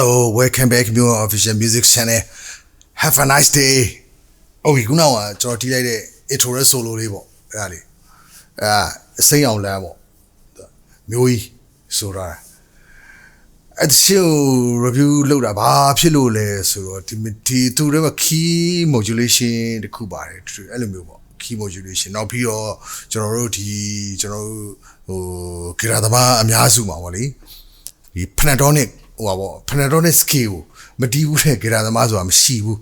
Hello, welcome back to our official music channel. Have a nice day. ဟုတ်ပြီခုနကကျွန်တော်တီးလိုက်တဲ့ intro ရဲ့ solo လေးပေါ့အဲ့ဒါလေးအဲအစိမ်းအောင်လမ်းပေါ့မျိုးကြီးဆိုတာအဲ့ဒီရှင် review လုပ်တာဘာဖြစ်လို့လဲဆိုတော့ဒီဒီသူတွေမှာ key modulation တခုပါတယ်အဲ့လိုမျိုးပေါ့ key modulation နောက်ပြီးတော့ကျွန်တော်တို့ဒီကျွန်တော်တို့ဟိုဂီတာသမားအများစုမှာပေါ့လေဒီ pentatonic ဟိုပါပေါ့ pentatonic scale ကိုမတီးဘူးတဲ့ဂီတာသမားဆိုတာမရှိဘူး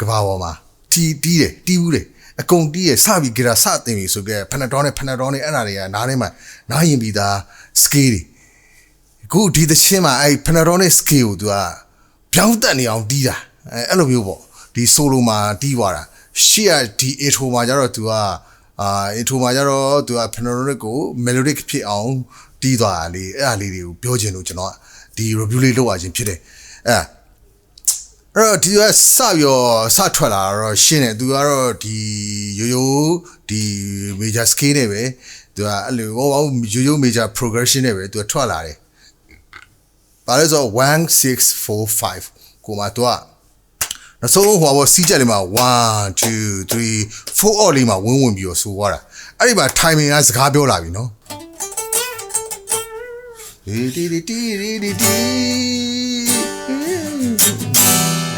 ကဘာပေါ်မှာတီးတီးတယ်တီးဘူးတယ်အကုန်တီးရစပြီးဂီတာစတင်ပြီဆိုကြ pentatonic pentatonic အဲ့ဒါတွေကနားထဲမှာနားရင်ပြီးသား scale တွေအခုဒီသချင်းမှာအဲ့ Panasonic scale ကိုသူကပြောင်းတက်နေအောင်တီးတာအဲအဲ့လိုမျိုးပေါ့ဒီ solo မှာတီးသွားတာရှေ့ကဒီ intro မှာကျတော့သူကအာ intro မှာကျတော့သူက Panasonic ကို melodic ဖြစ်အောင်တီးသွားတာလေအဲ့အလေးတွေကိုပြောချင်လို့ကျွန်တော်က ဒီ review လေးလုပ်ရခြင်းဖြစ်တယ်အဲအဲ့တော့ဒီကစရောစထွက်လာတော့ရှင်းတယ်သူကတော့ဒီရိုးရိုးဒီ major scale နဲ့ပဲသူကအဲ့လိုဟောရိုးရိုး major progression နဲ့ပဲသူကထွက်လာတယ်ဘာလဲဆိုတော့1645ကိုမှတော့နောက်ဆုံးဟိုဘောစီးချက်လေးမှာ1 2 3 4အော်လေးမှာဝင်းဝင်ပြီးတော့ဆိုသွားတာအဲ့ဒီမှာ timing ကစကားပြောလာပြီနော် ဒီဒီဒီဒီဒီဒီဒီ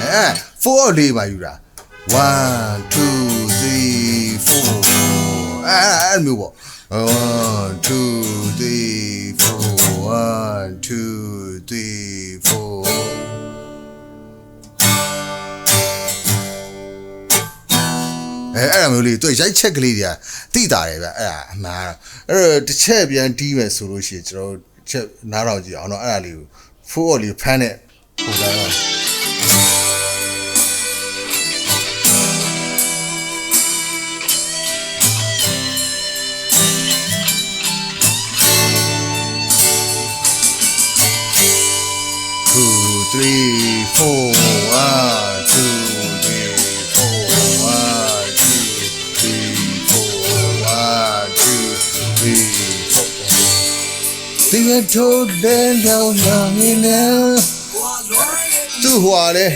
အဲ4အော်လေးမှာယူတာ1 2 3 4အဲအဲ့မျိုးပေါ့1 2 3 4 1 2 3 4အဲအဲ့လိုမျိုးလေးသူရိုက်ချက်ကလေးတွေကတိတာတယ်ဗျအဲ့ဒါအမှန်တော့အဲ့တော့တစ်ချက်ပြန်တီးမယ်ဆိုလို့ရှိရင်ကျွန်တော်တို့တစ် ချက်နားတော်ကြည့်အောင်เนาะအဲ့ဒါလေးကို full အော်လေးဖမ်းတဲ့ပုံစံတော့3 4 1 2 ထိုးတဲ့ကြောင်လာနေလေသူ့ဟွာလေ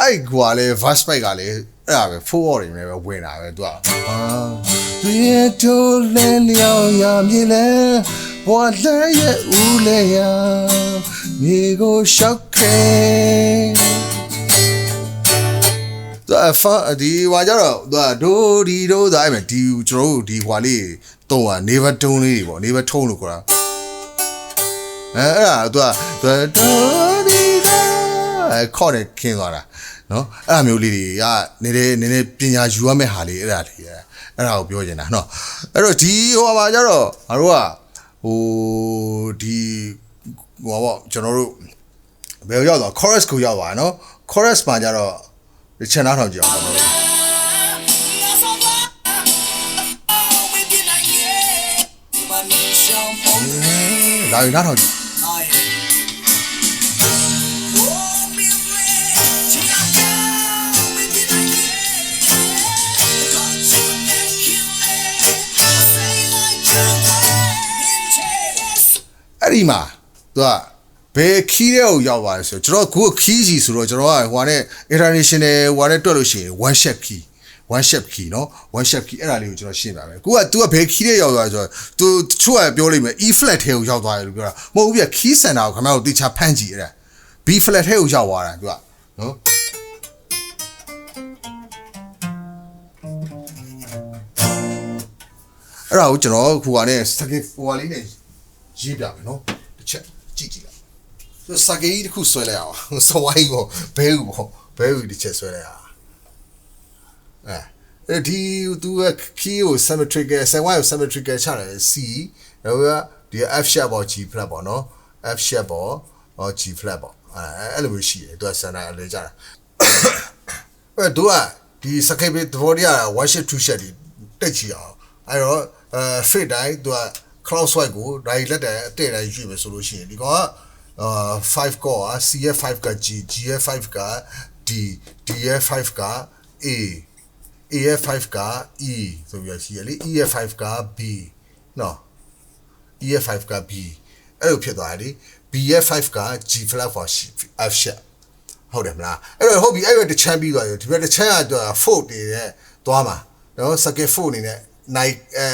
အဲ့ကွာလေ verse spike ကလေအဲ့ဒါပဲ four word တွေနဲ့ပဲဝင်တာပဲသူကအာဒီကထိုးလဲလျောင်းရမြေလေဘွာလဲရဲ့ဦးလေရမြေကိုရှောက်ခဲသူအဖာဒီဟွာကြတော့သူကဒိုဒီဒိုဒါအဲ့မဲ့ဒီကျွန်တော်တို့ဒီဟွာလေးတုံးอ่ะ never tone လေးတွေပေါ့ never tone လို့ခေါ်တာ အဲအဲ့ဒါသူကဒိုဒီဒိုအဲခေါ်နေခင်းသွားတာနော်အဲ့အမျိုးလေးတွေကနည်းနည်းနည်းနည်းပညာယူရမယ့်ဟာလေးအဲ့ဒါလေးအဲ့ဒါကိုပြောချင်တာနော်အဲ့တော့ဒီဟိုမှာကြတော့ငါတို့ကဟိုဒီဟိုပေါ့ကျွန်တော်တို့ဘယ်ကိုရောက်သွား chorus ကိုရောက်သွားနော် chorus မှာကြတော့ဒီချန်နာထောင်ကြည့်အောင်ကျွန်တော်တို့လာရင်နားထောင်ကြည့် အဲ့ဒီမှာသူကဘယ်ခီးတဲ့ကိုရောက်သွားလဲဆိုတော့ကျွန်တော်ကိုခီးစီဆိုတော့ကျွန်တော်ကဟိုနဲ့ international ဟိုနဲ့တွက်လို့ရှိရင် one shot key one shot key เนาะ one shot key အဲ့ဒါလေးကိုကျွန်တော်ရှင်းပါမယ်ကိုက तू ကဘယ်ခီးတဲ့ရောက်သွားလဲဆိုတော့ तू တချို့ကပြောလိမ့်မယ် E flat ထဲကိုရောက်သွားတယ်လို့ပြောတာမဟုတ်ဘူးပြ key center ကိုခင်ဗျားတို့တေချာဖမ်းကြည့်အဲ့ဒါ B flat ထဲကိုရောက်သွားတာ तू ကနော်အဲ့ဒါကိုကျွန်တော်ခုကနဲ့စကေဟိုဟာလေးနဲ့ ရေးပြမယ်နော်တစ်ချက်ကြည့်ကြည့်လိုက်ဆိုစကေကြီးတစ်ခုဆွဲလိုက်အောင်စဝိုင်းကိုဘဲဦးပေါ့ဘဲဦးတစ်ချက်ဆွဲလိုက်အောင်အဲအဲဒီသူက key ကို symmetrical ဆယ်ဝိုင်းကို symmetrical ချတယ် C နောက်ကဒီ F sharp ပေါ့ G flat ပေါ့နော် F sharp ပေါ့ဟော G flat ပေါ့အဲအဲ့လိုမျိုးရှိတယ်သူကစန္ဒအလဲကြတာအဲသူကဒီစကေဘေသဘောတရား one shot two shot ဒီတက်ချီအောင်အဲ့တော့အဲ fit တိုင်းသူက cloud swipe ကိုဒါကြီးလက်တဲ့အတဲ့တိုင်းယူမယ်ဆိုလို့ရှိရင်ဒီကောင်ကအာ5ကောอ่ะ CF5 က G GF5 က D DF5 က A AF5 က E ဆိုပြီးရှိရလေ EF5 က B နော် EF5 က B အဲ့လိုဖြစ်သွားတယ်လေ B ရဲ့5က G flat for F sharp ဟုတ်တယ်မလားအဲ့တော့ဟုတ်ပြီအဲ့တော့တစ်ချမ်းပြီးသွားပြီဒီဘက်တစ်ချမ်းကတော့ fold နေတဲ့သွားမှာနော် second fold အနေ နဲ့ night အဲ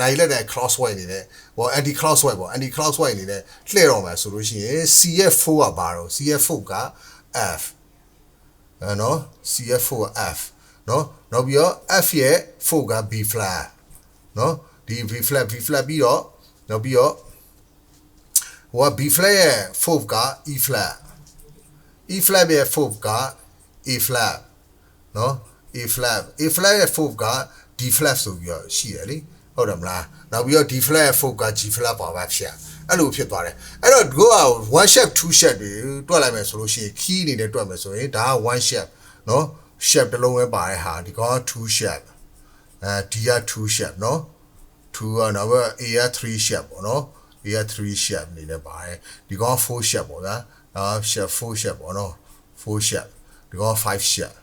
night လက်တဲ့ crosswise အနေနဲ့ဟော anti crosswise ပေါ့ anti crosswise အနေနဲ့လှည့်တော့မှာဆိုလို့ရှိရင် C ရဲ့4ကဘာတော့ C ရဲ့4က F အဲနော် CF4 က F နော်နောက်ပြီးတော့ F ရဲ့4က B flat နော်ဒီ B flat B flat ပြီးတော့နောက်ပြီးတော့ဟိုက B flat ရဲ့4က E flat E flat ရဲ့4က A flat နော် A flat A flat ရဲ့4က D flat ဆိုပြီးတော့ရှိတယ်လေဟုတ်တယ်မလားနောက်ပြီးတော့ D flat ရဲ့4က G flat ပါပဲဖြစ်အဲ့လိုဖြစ်သွားတယ်အဲ့တော့ကိုက one shape two shape တွေတွက်လိုက်မယ်ဆိုလို့ရှိရင် key အနေနဲ့တွက်မယ်ဆိုရင်ဒါက one shape နော် shape တစ်လုံးပဲပါတဲ့ဟာဒီကောင်က2 shape အဲ D က2 shape နော်2ကနောက်ဘက် A က3 shape ပေါ့နော် A က3 shape အနေနဲ့ပါတယ်ဒီကောင်က4 shape ပေါ့ဗျာနော် shape 4 shape ပေါ့နော်4 shape ဒီကောင်က5 shape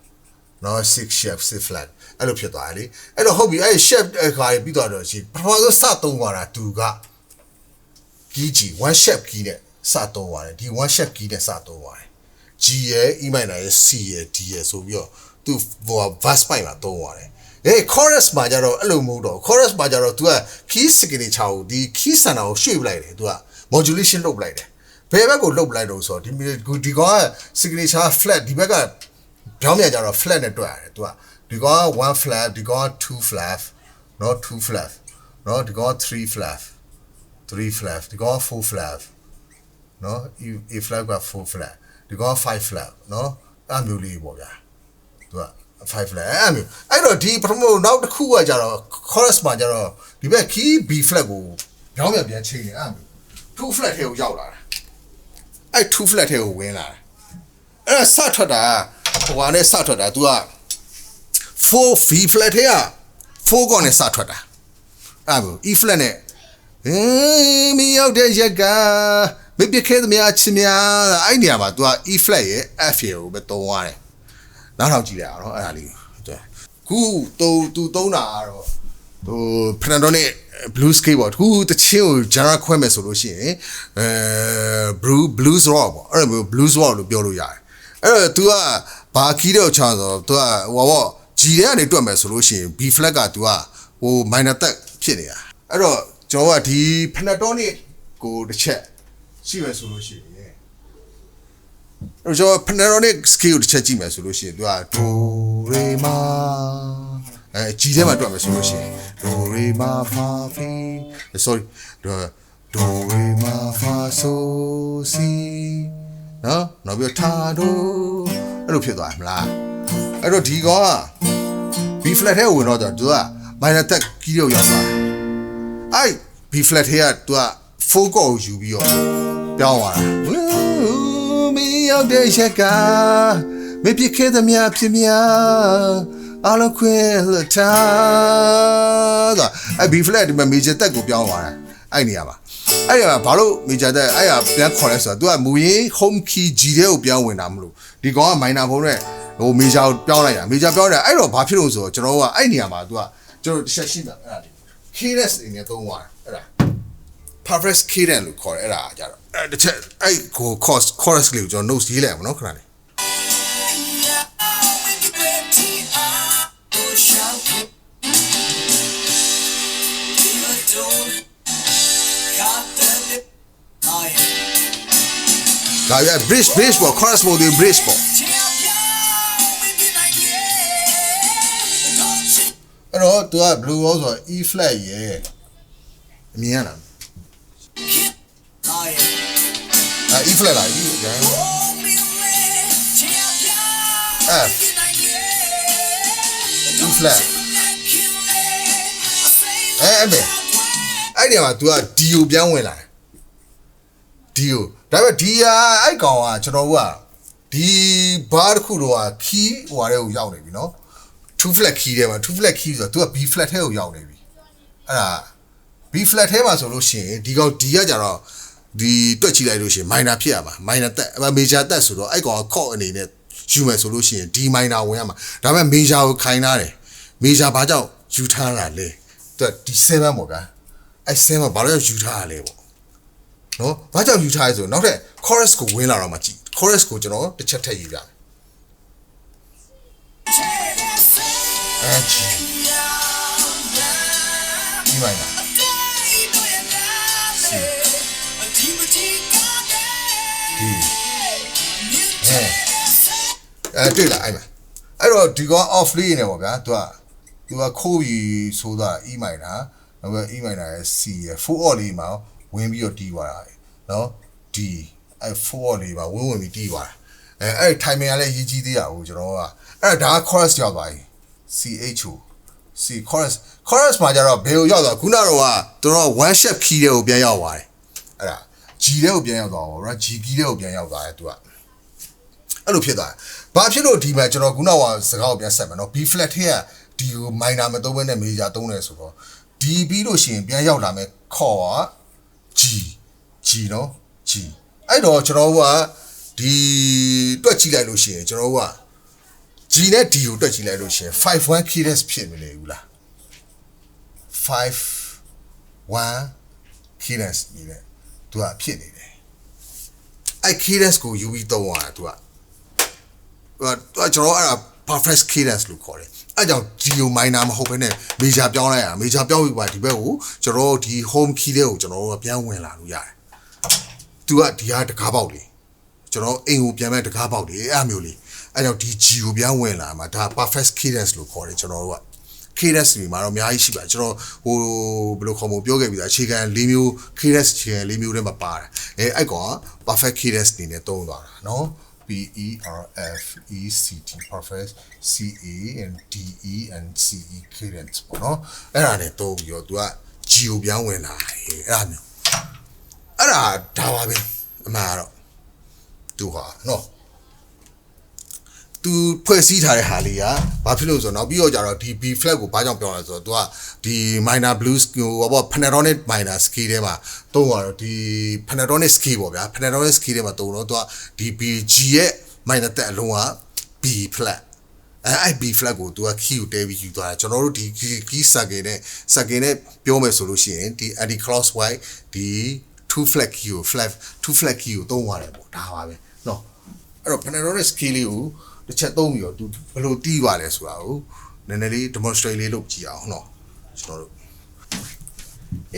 နော်6 shape 6 flat အဲ့လိုဖြစ်သွားတယ်လေအဲ့တော့ဟုတ်ပြီအဲ့ shape အခါကြီးပြီးသွားတော့ရှိပထမဆုံးစသုံးသွားတာသူက key G one shape key နဲ့စသုံးပါတယ်ဒီ one shape key နဲ့စသုံးပါတယ် G ရဲ့ E minor ရဲ့ C ရဲ့ D ရဲ့ဆိုပြီးတော့သူဟို verse point မှာသုံးပါတယ်အေး chorus မှာကြတော့အဲ့လိုမဟုတ်တော့ chorus မှာကြတော့ तू က key signature ကိုဒီ key center ကိုရွှေ့ပလိုက်တယ် तू က modulation လုပ်ပလိုက်တယ်ဘယ်ဘက်ကိုလုပ်ပလိုက်တော့ဆိုတော့ဒီဒီကောင်က signature flat ဒီဘက်က ပြောင်းပြန်ကြတော့ flat နဲ့တွက်ရတယ် तू ကဒီကောင်က1 flat ဒီကောင်က2 flat เนาะ2 flat เนาะဒီကောင်က3 flat 3 flat ဒီကောင်က4 flat နော် E A flat က4 flat ဒီကောင်က5 flat နော်အဲ့မျိုးလေးပေါ့ဗျာသူက5 flat အဲ့မျိုးအဲ့တော့ဒီပထမနောက်တစ်ခုကကြတော့ chorus မှာကြတော့ဒီဘက် key B flat ကိုပြောင်းပြန်ပြန်ချိန်နေအဲ့မျိုး2 flat ထဲကိုရောက်လာတာအဲ့2 flat ထဲကိုဝင်လာတာအဲ့ဒါစထွက်တာ ဟိုကနေစထွက်တာ तू က4 V flat ထဲက4ကောင်နဲ့စထွက်တာအဲ့မျိုး E flat နဲ့ အင်းမရောက်တဲ့ရက်ကမပြစ်ခဲသမျှချစ်များအဲ့နေရာမှာ तू က E flat ရဲ့ F ရဲ့ကိုပဲတုံးသွားတယ်နောက်ထောင်ကြည့်လိုက်အောင်နော်အဲ့ဒါလေးဟုတ်ခုတူတူတုံးတာကတော့ဟို Pentatonic blue skateboard ခုတချင်းကို genre ခွဲမယ်ဆိုလို့ရှိရင်အဲ blue blues rock ပေါ့အဲ့လိုမျိုး blues rock လို့ပြောလို့ရတယ်အဲ့တော့ तू က ဘာခီးတော့ချဆိုသူကဟိုဘော G ထဲကနေတွက်မယ်ဆိုလို့ရှိရင် B flat ကသူကဟို minor third ဖြစ်နေတာအဲ့တော့ကျွန်တော်ကဒီ pentatonic ကိုတစ်ချက်ရှိမယ်ဆိုလို့ရှိရင်အဲ့တော့ကျွန်တော် pentatonic scale ကိုတစ်ချက်ကြည့်မယ်ဆိုလို့ရှိရင်သူက do re ma အဲ G ထဲမှာတွက်မယ်ဆိုလို့ရှိရင် do re ma fa fi sorry do do re ma fa so si နော်နောက်ပြီးတော့ ta do အဲ့လိုဖြစ်သွားမလားအဲ့တော့ဒီကောင်က B flat ထဲကိုဝင်တော့သူက minor third key ကိုရောက်သွားတယ်အဲ့ B flat ထဲကသူက4 chord ကိုယူပြီးတော့ပြောင်းသွားတာမင်းရောက်တဲ့ရက်ကမပြစ်ခဲ့သမျှဖြစ်များအလုံးခွဲလထားဆိုအဲ့ B flat ဒီမှာ major တက်ကိုပြောင်းသွားတာအဲ့နေရာမှာ အဲ့ရဘာလို့ major တက်အဲ့ရပြန်ခေါ်လဲဆိုတော့ तू ကမူရင်း home key G တဲ့ကိုပြောင်းဝင်တာမလို့ဒီကောင်က minor ဖုန်းနဲ့ဟို major ကိုပြောင်းလိုက်တာ major ပြောင်းတယ်အဲ့တော့ဘာဖြစ်လို့ဆိုတော့ကျွန်တော်ကအဲ့နေရာမှာ तू ကကျွန်တော်တစ်ချက်ရှိတာအဲ့ဒါလေး keyless အနေနဲ့သုံးသွားတယ်အဲ့ဒါ perfect cadence လို့ခေါ်တယ်အဲ့ဒါကြတော့အဲ့တစ်ချက်အဲ့ကို chorus chorus လေးကိုကျွန်တော် notes ရေးလိုက်အောင်နော်ခဏလေး ဒါပြ bridge bridge ပေါ့ chorus ပေါ့ဒီ bridge ပေါ့အဲ့တော့ तू က blue rose ဆို E flat ရဲ့အမြင်ရလားအဲ E flat လား E ရန် F E flat အဲအဲ့ပဲအဲ့ဒီမှာ तू က D ကိုပြန်ဝင်လာတယ် D ကို ဒါပေမဲ့ဒီဟာအဲ့ကောင်ကကျွန်တော်တို့ကဒီဘာတစ်ခုတော့ခီးဟိုရဲကိုရောက်နေပြီနော်2 flat key တဲ့မှာ2 flat key ဆိုတော့ तू က B flat ထဲကိုရောက်နေပြီအဲ့ဒါ B flat ထဲမှာဆိုလို့ရှိရင်ဒီကောင် D ကကြတော့ဒီတွက်ကြည့်လိုက်လို့ရှိရင် minor ဖြစ်ရမှာ minor တက် major တက်ဆိုတော့အဲ့ကောင်က chord အနေနဲ့ယူမယ်ဆိုလို့ရှိရင် D minor ဝင်ရမှာဒါပေမဲ့ major ကိုခိုင်းထားတယ် major ဘာကြောင့်ယူထားတာလဲသူက D7 ပေါ့ဗျာအဲ့7မှာဘာလို့ယူထားရလဲပေါ့ နော်ဘာကြောင့်ယူထားလဲဆိုတော့နောက်ထပ် chorus ကိုဝင်လာတော့မှကြည့် chorus ကိုကျွန်တော်တစ်ချက်ထည့်ယူပြမယ်အဲ့ချီဒီမိုင်းလားဒီအဲအဲ့တွေ့လားအဲ့မှာအဲ့တော့ဒီကောင် off လေးနေပေါ့ဗျာသူကသူကခိုးပြီးဆိုသွား E minor နောက်ပြီး E minor ရဲ့ C ရဲ့ full odd လေးမှာ ဝင်ပြီးတော့တီးသွားတာနော် D အဲ့ full odd လေးမှာဝင်ဝင်ပြီးတီးသွားတာအဲအဲ့ timing ကလည်းရေးကြီးသေးတာကိုကျွန်တော်ကအဲ့ဒါက chorus ရောက်သွားပြီ CHO C chorus chorus မှာကျတော့ဘယ်ကိုရောက်သွားခုနကတော့ကသူတို့ one shot key တွေကိုပြန်ရောက်သွားတယ်အဲ့ဒါ G တွေကိုပြန်ရောက်သွားပါဘော G key တွေကိုပြန်ရောက်သွားတယ်သူကအဲ့လိုဖြစ်သွားတယ်။ဘာဖြစ်လို့ဒီမှာကျွန်တော်ခုနကစကားကိုပြန်ဆက်မယ်နော် B flat ထဲကဒီကို minor မသုံးဘဲနဲ့ major သုံးတယ်ဆိုတော့ဒီပြီးလို့ရှိရင်ပြန်ရောက်လာမယ်ခေါ်က G G နော် G အဲ့တော့ကျွန်တော်တို့ကဒီတွက်ကြည့်လိုက်လို့ရှိရင်ကျွန်တော်တို့က G နဲ့ D ကိုတွက်ကြည့်လိုက်လို့ရှိရင်51 cadence ဖြစ်မလဲဘူးလား5 1 cadence နေတယ်သူကဖြစ်နေတယ်အဲ့ cadence ကိုယူပြီးသုံးရတာသူကဟိုတော့ကျွန်တော်အဲ့ဒါ perfect cadence လို့ခေါ်တယ်အဲ့ကြောင့် geo minor မဟုတ်ဘဲနဲ့ major ပြောင်းလိုက်ရ major ပြောင်းပြီးပါဒီဘက်ကိုကျွန်တော်ဒီ home key လေးကိုကျွန်တော်တို့ပြန်ဝင်လာလို့ရတယ်သူကဒီဟာတကားပေါက်လေးကျွန်တော်အိမ်ကိုပြန်မဲ့တကားပေါက်လေးအဲ့အမျိုးလေးအဲ့ကြောင့်ဒီ geo ပြန်ဝင်လာမှာဒါ perfect cadence လို့ခေါ်တယ်ကျွန်တော်တို့က cadence တွေမှာတော့အများကြီးရှိပါကျွန်တော်ဟိုဘယ်လိုခေါ်မပြောခဲ့ပြီလားအခြေခံ၄မျိုး cadence အခြေခံ၄မျိုးထဲမှာပါတယ်အဲအဲ့ကောင်က perfect cadence နေနဲ့သုံးသွားတာเนาะ P E R F E C T perfect C A and D E and C E cadence ပေါ့နော်အဲ့ဒါနဲ့သုံးပြီးတော့ तू က G ကိုပြောင်းဝင်လာတယ်အဲ့ဒါမျိုးအဲ့ဒါဒါပါပဲအမှန်ကတော့ तू ဟာနော် သူဖွဲ့စည်းထားတဲ့ဟာလေးကဘာဖြစ်လို့ဆိုတော့နောက်ပြီးတော့ကြတော့ဒီ B flat ကိုဘာကြောင့်ပြောရလဲဆိုတော့ तू ကဒီ minor blues ဟိုဘော pentatonic minor scale ထဲမှာတုံးရတော့ဒီ pentatonic scale ပေါ့ဗျာ pentatonic scale ထဲမှာတုံးတော့ तू ကဒီ B G ရဲ့ minor တက်အလုံးက B flat အဲအဲ့ B flat ကို तू က key ကိုတဲပြီးယူသွားတာကျွန်တော်တို့ဒီ key circle နဲ့ circle နဲ့ပြောမယ်ဆိုလို့ရှိရင်ဒီ anti clockwise ဒီ two flat key ကို flat two flat key ကိုသုံးရတယ်ပေါ့ဒါပါပဲเนาะအဲ့တော့ pentatonic scale လေးကို တစ်ချက်သုံးပြီးတော့ तू ဘယ်လိုတီးပါလဲဆိုတာကိုနည်းနည်းလေး demonstrate လေးလုပ်ကြည့်အောင်နော်ကျွန်တော်တို့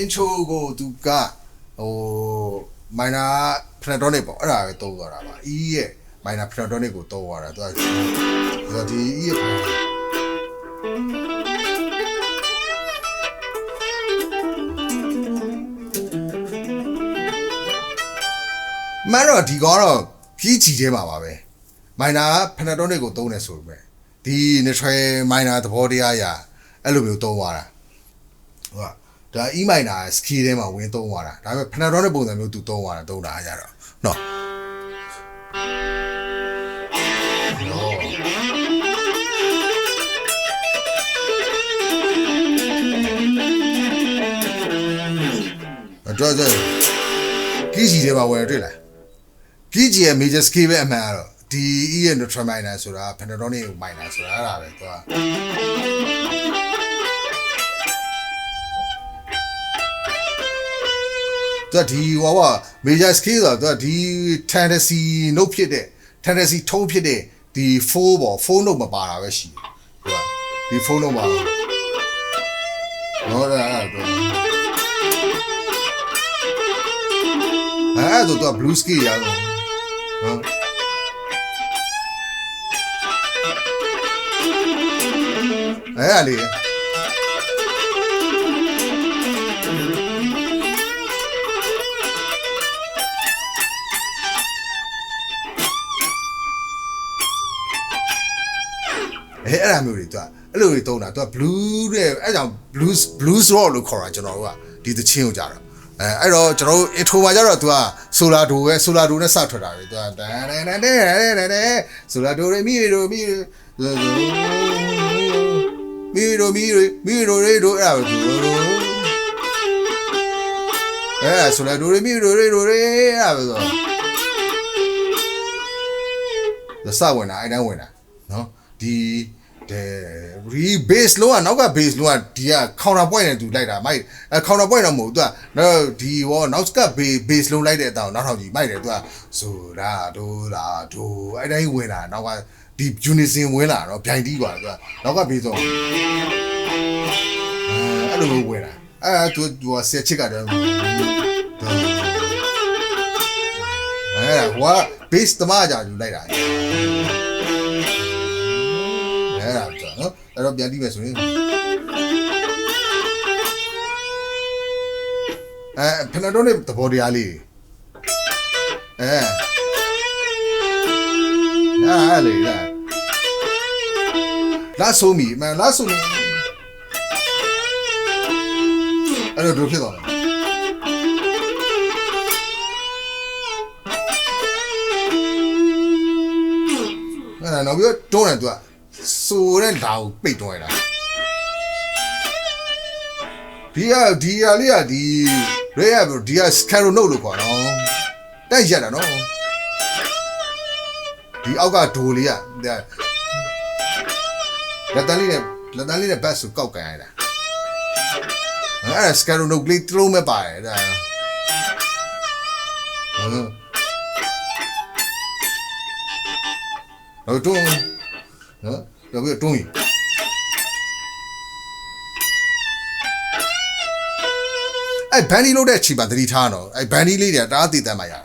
intro ကို तू ကဟို minor pentatonic ပေါ့အဲ့ဒါပဲသုံးသွားတာပါ E ရဲ့ minor pentatonic ကိုသုံးသွားတာ तू ကဒီ E ရဲ့မှန်တော့ဒီကောတော့ကြီးချီသေးပါပါပဲ မိုင်နာကဖနက်တိုနစ်ကိုသုံးတယ်ဆိုပေမဲ့ဒီ neutral minor သဘောတရားအရာအဲ့လိုမျိုးသုံးသွားတာဟုတ်ကဒါ E minor skill ထဲမှာဝင်သုံးသွားတာဒါပေမဲ့ဖနက်တိုနစ်ပုံစံမျိုးသူသုံးသွားတာသုံးတာအကြတော့နော်တော့တော့ကြီးကြီးထဲမှာဝင်တွေ့လား PG ရဲ့ major scale ပဲအမှန်ကတော့ ဒီ E ရဲ့ neutral minor ဆိုတာ pentatonic minor ဆိုတာအဲ့ဒါပဲသူကသူကဒီဟောက major scale ဆိုတာသူကဒီ tendency note ဖြစ်တဲ့ tendency tone ဖြစ်တဲ့ဒီ4ပေါ့4 note မပါတာပဲရှိတယ်သူကဒီ4 note မှာဟောတာအဲ့ဒါအဲ့ဒါတော့ blue scale ရအောင်ဟု အဲ့ဒါလေးအဲအဲ့ဒါမျိုးတွေသူကအဲ့လိုတွေတုံးတာသူက blue တဲ့အဲ့ကြောင့် blues blues rock လို့ခေါ်တာကျွန်တော်တို့ကဒီသချင်းကိုကြတော့အဲအဲ့တော့ကျွန်တော်တို့ intro မှာကြတော့ तू က solar do ပဲ solar do နဲ့စထွက်တာပဲ तू ကတန်တန်တန်တန်တန်တန် solar do ရေမီရိုမီ မီရိုမီရိုမီရိုရေဒိုအဲ့ဒါပဲ तू အဲ solar do ရေမီရိုရေဒိုရေအဲ့ဒါပဲဆိုတော့စဝင်တာအဲ့တန်းဝင်တာနော်ဒီဒတဲ့ဒီ base လုံးကနောက်က base လုံးကဒီက counter point နဲ့သူလိုက်တာမိုက်အဲ counter point တော့မဟုတ်ဘူးသူကနော်ဒီဟောနောက်က base base လုံးလိုက်တဲ့အတောင်နောက်ထောင်ကြီးမိုက်တယ်သူကဆိုတာဒိုးလာဒိုးအဲ့တိုင်းဝင်လာနောက်က ဒီ unison ဝင်လာတော့ဗျိုင်တီးပါသူကနောက်က base တော့အဲ့လိုမျိုးဝင်လာအဲသူသူကဆက်ချစ်ကတော့အဲဟိုက base တမကြလူလိုက်တာအဲ့ဒါဆိုနော်အဲ့တော့ပြန်ပြီးမယ်ဆိုရင်အဲဖနတော့နေသဘောတရားလေးအဲအာလေလာ လာဆိုမီမလာဆိုမီအဲ့တော့ဒုဖြစ်သွားတယ်အဲ့ဒါနောက်ပြီးတော့တွန်းတယ်သူကဆိုတဲ့ဓာတ်ကိုပိတ်တွန်းရတာဒီကဒီကလေးကဒီရဲရဒီကစကန်ရိုနိုလို့ခေါ်တော့တိုက်ရက်တာနော်ဒီအောက်ကဒိုလေးက လက်တန်းလေးနဲ့လက်တန်းလေးနဲ့ဘတ်ဆိုကောက်ကန်ရတာအဲ့ဒါစကန်ရိုနိုကလေးတလုံးမဲ့ပါတယ်ဒါဟုတ်တော့နော်တော့ပြီးတော့တွန်းရင်အဲ့ဘန်ဒီလို့တဲ့ချီပါသတိထားတော့အဲ့ဘန်ဒီလေးတွေကတအားတည်တမ်းမှရတယ်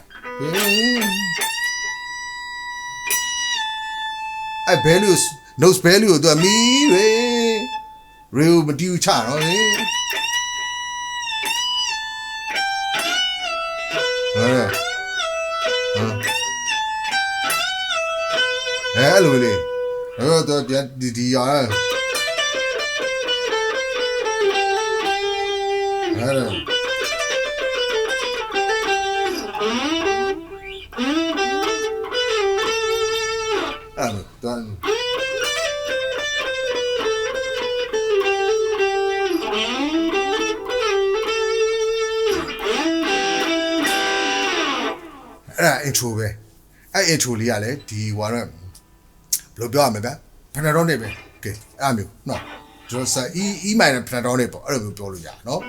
အဲ့ value nose value ကိုသူကမီးရေရေမတူချတော့လေဟဲ့အဲ့လိုလေအဲ့တော့ပြန်ဒီဒီရ intro ပဲအဲ့ intro လေးကလည်းဒီဟိုကတော့ဘယ်လိုပြောရမလဲဗျဖနတော်နေပဲကဲအဲ့မျိုးနော်ကျွန်တော်စာ e e minor ဖနတော်နေပေါ့အဲ့လိုမျိုးပြောလို့ရနော်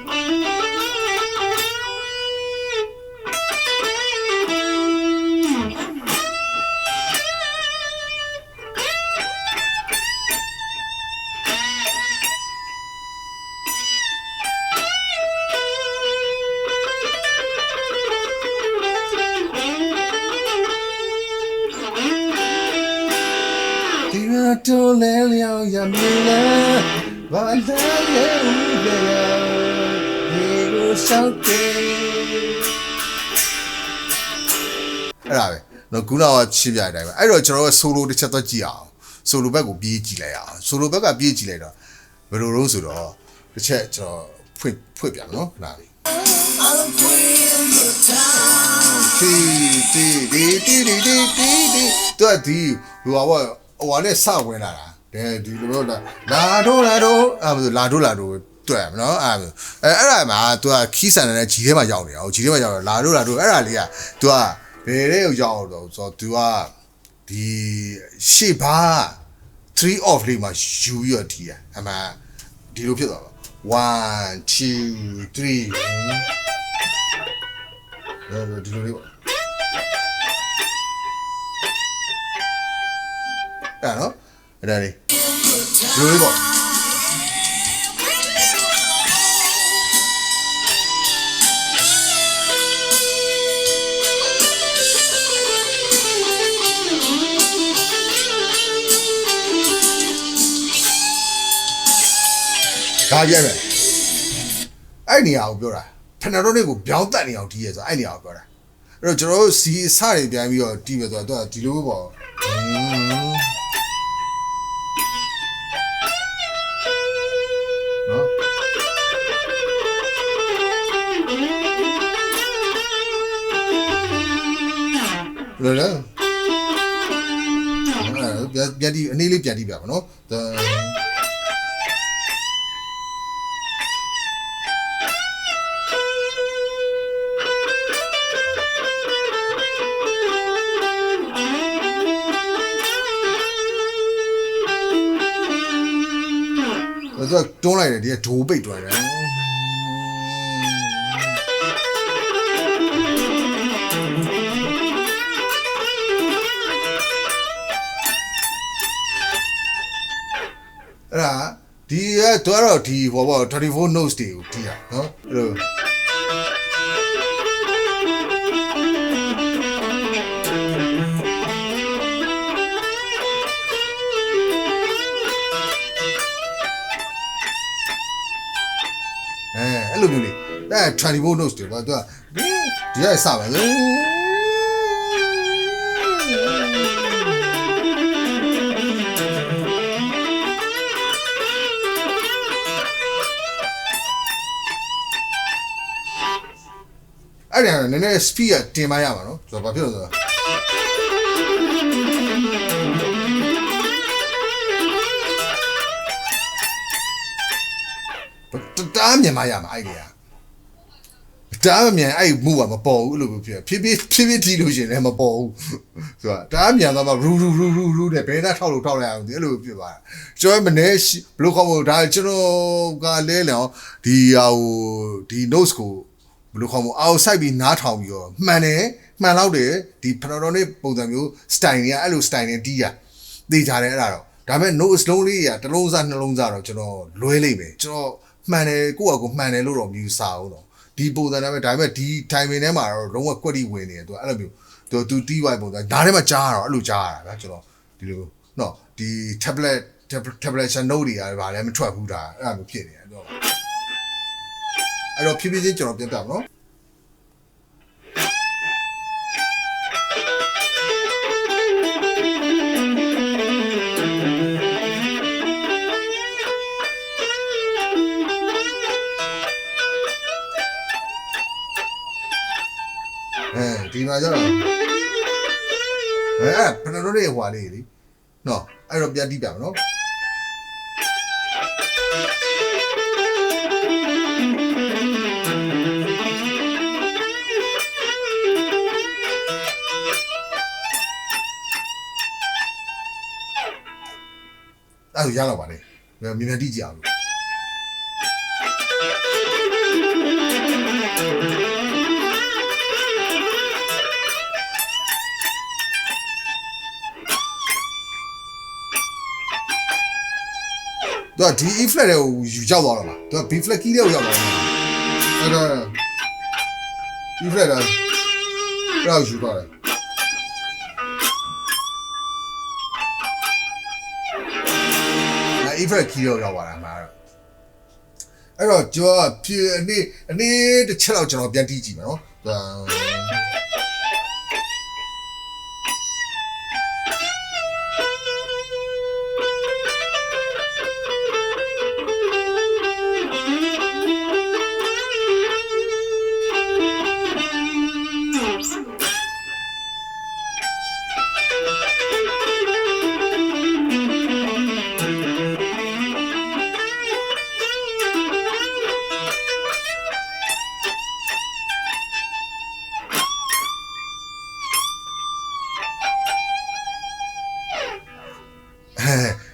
ရတော့လဲလျောင်ရမလဲဘာလဲလဲဦးလေဒီကိုရှောက်တယ်အဲ့ဒါပဲနော်ကူနာကချစ်ပြတဲ့အတိုင်းပဲအဲ့တော့ကျွန်တော်ကဆိုလိုတစ်ချက်တော့ကြည့်အောင်ဆိုလိုဘက်ကိုပြေးကြည့်လိုက်အောင်ဆိုလိုဘက်ကပြေးကြည့်လိုက်တော့ဘယ်လိုလုံးဆိုတော့တစ်ချက်ကျွန်တော်ဖွင့်ဖွင့်ပြမယ်နော်ခဏလေးတီတီတီတီတီတီတီတီတော့ဒီဟိုဟာ ဟိုဟာနဲ့စဝင်လာတာတဲ့ဒီလိုတော့လာတော့လာတော့အဲ့လိုလာတော့လာတော့တွေ့ရမနော်အဲ့လိုအဲအဲ့ဒါမှာ तू ကခီးဆန်တဲ့ဂျီထဲမှာရောက်နေတာဟိုဂျီထဲမှာရောက်တော့လာတော့လာတော့အဲ့ဒါလေးက तू ကဘယ်တဲ့ကိုရောက်တော့ဆိုတော့ तू ကဒီရှေ့ဘာ3 off လေးမှာယူရတီးရအမှဒီလိုဖြစ်သွားပါ1 2 3အဲဒီလိုလေးပေါ့ အဲ့နော်အဲ့ဒါလေးဒီလိုလေးပေါ့ဒါပြဲမယ်အဲ့နေရာကိုပြောတာဖနတော်တွေကိုပြောင်းတက်နေအောင်တီးရဲဆိုအဲ့နေရာကိုပြောတာအဲ့တော့ကျွန်တော်တို့စီအစတွေပြန်ပြီးတော့တီးမယ်ဆိုတော့သူကဒီလိုပေါ့ လောလောအဲ့ပြန်ပြန်တီးအနေလေးပြန်တီးပြပါနော်ဒါအသူကတွန်းလိုက်တယ်ဒီကဒိုးပိတ်သွားတယ် အဲ့ဒါဒီကသူကတော့ဒီဘောဘော34 notes တွေကိုတီးတာနော်အဲ့လိုအဲအဲ့လိုမျိုးလေအဲ24 notes တွေပါသူကဒီဒီကစပါလေ အဲ့ဒါနည်းနည်း speed ကတင်မရမှာနော်ဆိုတော့ဘာဖြစ်လို့ဆိုတော့တတအားမြင်မရမှာအဲ့ဒီကတအားမြင်အဲ့မူကမပေါ်ဘူးအဲ့လိုမျိုးဖြစ်ဖြည်းဖြည်းဖြည်းဖြည်းတီးလို့ရှရင်လည်းမပေါ်ဘူးဆိုတော့တအားမြင်သွားမှရူရူရူရူရူနဲ့ဘယ်နဲ့ထောက်လို့ထောက်လိုက်အောင်ဒီအဲ့လိုဖြစ်သွားတာကျွန်တော်မနေဘယ်လိုခေါ်မလို့ဒါကျွန်တော်ကလဲလောင်ဒီဟာဟိုဒီ notes ကို ဘယ်လိုခေါ်မလို့အောက်ဆိုင်ပြီးနားထောင်ပြီးတော့မှန်တယ်မှန်တော့တယ်ဒီဖနော်တော်နဲ့ပုံစံမျိုး style တွေကအဲ့လို style နဲ့တီးရသိကြတယ်အဲ့ဒါတော့ဒါပေမဲ့ notes လုံးလေးကတစ်လုံးစားနှလုံးစားတော့ကျွန်တော်လွဲလိမ့်မယ်ကျွန်တော်မှန်တယ်ကိုယ့်အကူမှန်တယ်လို့တော့မယူဆဘူးတော့ဒီပုံစံနဲ့ပဲဒါပေမဲ့ဒီ timing ထဲမှာတော့လုံးဝကွက်တီဝင်နေတယ်သူကအဲ့လိုမျိုးသူသူတီးဝိုင်ပုံစံဒါထဲမှာကြားရတော့အဲ့လိုကြားရတာဗျာကျွန်တော်ဒီလိုနော်ဒီ tablet tablet note တွေကဘာလဲမထွက်ဘူးဒါအဲ့လိုမျိုးဖြစ်နေတယ်တော့ အဲ့တော့ဖြည်းဖြည်းချင်းကျွန်တော်ပြန်ပြမယ်နော်အဲဒီမှာကျတော့အဲဖနတို့ရဲ့ဟွာလေးလေနော်အဲ့တော့ပြန်တီးပြမယ်နော်အဲ့ ဒါရတော့ပါလေမြန်မြန်တီးကြအောင်လို့သူကဒီ E flat တွေကိုယူရောက်သွားတော့မှာသူက B flat key တွေကိုရောက်သွားတယ်အဲ့တော့ E flat တော့တော့ယူသွားတယ် အဲ E flat key တွေကိုရောက်သွားတာမှာတော့အဲ့တော့ကျွန်တော်ဖြည့်အနေအနေတစ်ချက်တော့ကျွန်တော်ပြန်တီးကြည့်မယ်နော်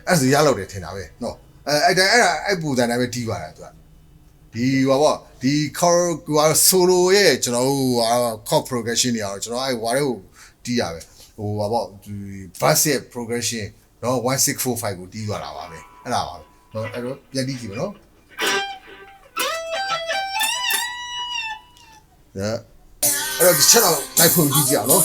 အဲအဲ့ဒါရလောက်တယ်ထင်တာပဲနော်အဲအဲ့ဒါအဲ့ဒါအဲ့ပူဇန်တိုင်းပဲတီးပါတာသူကဒီဟောပေါ့ဒီ core ကွာ solo ရဲ့ကျွန်တော်တို့ဟာ chord progression တွေကတော့ကျွန်တော်အဲ့ဝါတွေကိုတီးရပဲဟိုဟောပေါ့ဒီ bass ရဲ့ progression နော်1645ကိုတီးသွားတာပါပဲအဲ့ဒါပါပဲနော်အဲ့တော့ပြန်တီးကြည့်မယ်နော်ဒါအဲ့တော့ဒီချက်တော့လိုက်ဖို့ကြည့်ကြအောင်နော်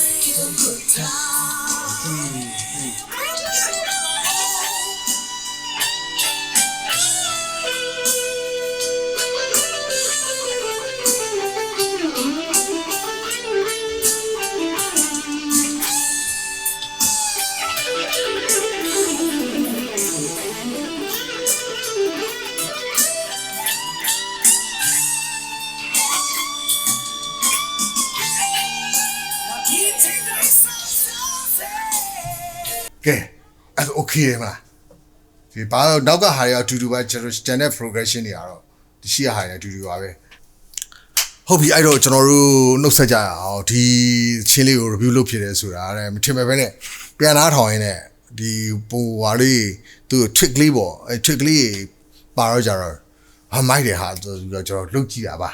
ကဲအဲ့ဒါ okay တယ်မလားဒီဘာလို့နောက်ကဟာတွေအတူတူပဲကျွန်တော် channel progression တွေကတော့ဒီရှိရဟာတွေအတူတူပါပဲဟုတ်ပြီအဲ့တော့ကျွန်တော်တို့နှုတ်ဆက်ကြရအောင်ဒီချင်းလေးကို review လုပ်ဖြစ်တယ်ဆိုတာတဲ့မထင်မဲ့ပဲနဲ့ပြန်လာထောင်ရင်းနဲ့ဒီပုံဝါလေးသူ trick လေးပေါ့အဲ trick လေးဟပါတော့ကြတော့ဟာမိုက်တယ်ဟာဆိုပြီးတော့ကျွန်တော်လှုပ်ကြည့်တာပါ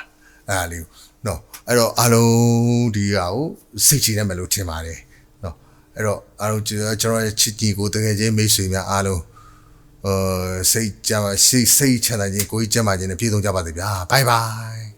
အဲ့ဒါလေးကိုနော်အဲ့တော့အားလုံးဒီဟာကိုစိတ်ချနေမယ်လို့ထင်ပါတယ်နော် အဲ့တော့အားလုံးကျွန်တော်ရဲ့ချစ်ကြီးကိုတကယ်ချင်းမိတ်ဆွေများအားလုံးအာစိတ်ကြပါစိတ်စိတ်ချမ်းသာခြင်းကိုယ်ကြီးကျမ်းပါခြင်းနဲ့ပြည့်စုံကြပါစေဗျာဘိုင်ဘိုင်